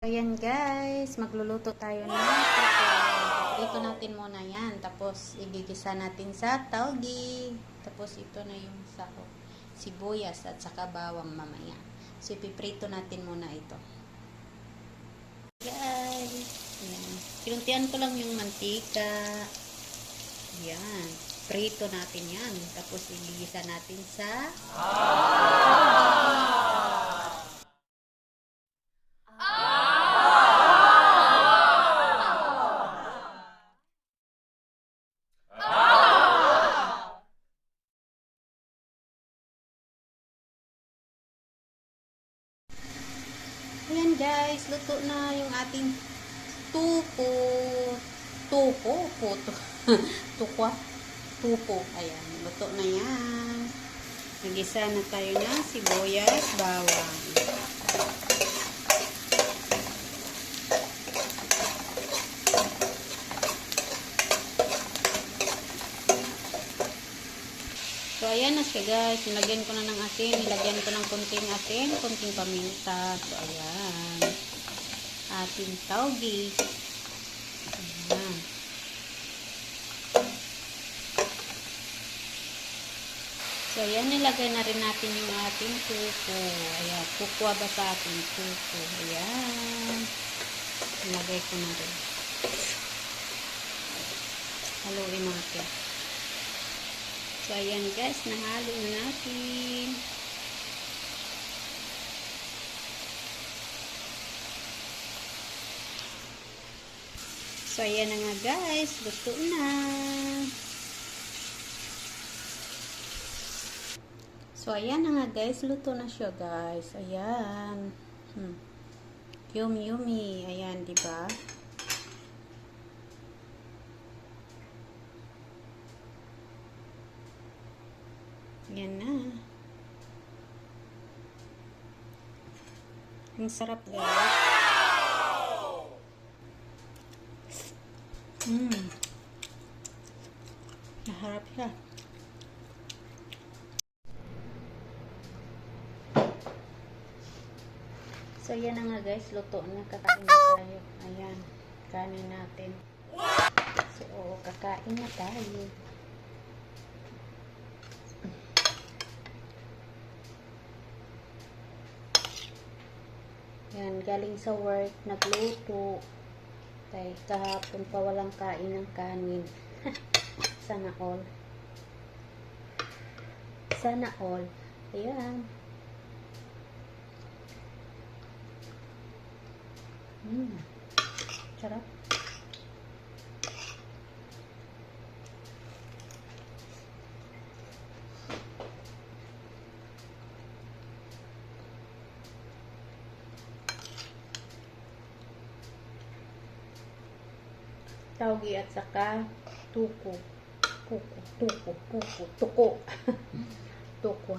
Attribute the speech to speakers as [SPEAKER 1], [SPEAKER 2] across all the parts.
[SPEAKER 1] Ayan guys, magluluto tayo ng tapo. Ito natin muna yan. Tapos igigisa natin sa taugi. Tapos ito na yung sa sibuyas at saka bawang mamaya. So ipiprito natin muna ito. Guys, ayan. Kinuntian ko lang yung mantika. Ayan. Prito natin yan. Tapos igigisa natin sa Ayan guys, luto na yung ating tupo. Tupo? Puto. Tukwa? Tupo. Ayan, luto na yan. Nagisa na tayo ng sibuyas, bawang. So, ayan na siya guys. Nilagyan ko na ng asin. Nilagyan ko ng konting asin, konting paminta. So, ayan. Ating taugi. Ayan. So, ayan. Nilagay na rin natin yung ating kuko. Ayan. Kukwa ba sa ating kuko? Ayan. Nilagay ko na rin. Haluin natin. So, ayan guys, nahalo na natin. So, ayan na nga guys, luto na. So, ayan na nga guys, luto na siya guys. Ayan. Hmm. Yummy, yummy. Ayan, di ba? Yan na. Ang sarap guys. Mmm. Naharap siya. So, yan na nga guys. Luto na. Kakain na tayo. Ayan. Kanin natin. So, kakain na tayo. Yan, galing sa work, nagluto. Tay, kahapon pa walang kain ng kanin. Sana all. Sana all. Ayan. Mm. Sarap. Tawgi at saka tuko. Tuko, tuko, tuko, tuko. tuko.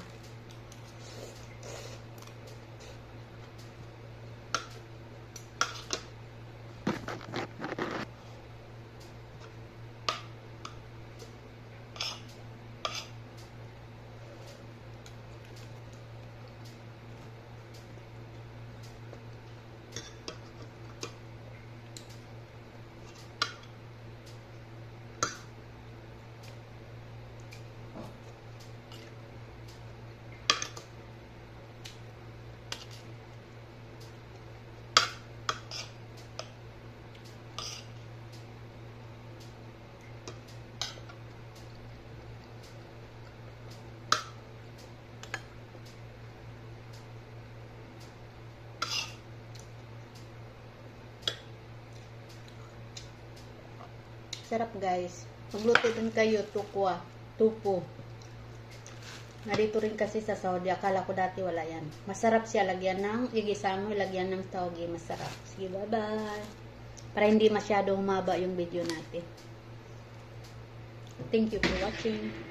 [SPEAKER 1] Sarap guys. Magluto din kayo, tukwa, tupo. Narito rin kasi sa Saudi, akala ko dati wala yan. Masarap siya, lagyan ng, igisa mo, lagyan ng tawgi, masarap. Sige, bye-bye. Para hindi masyado humaba yung video natin. Thank you for watching.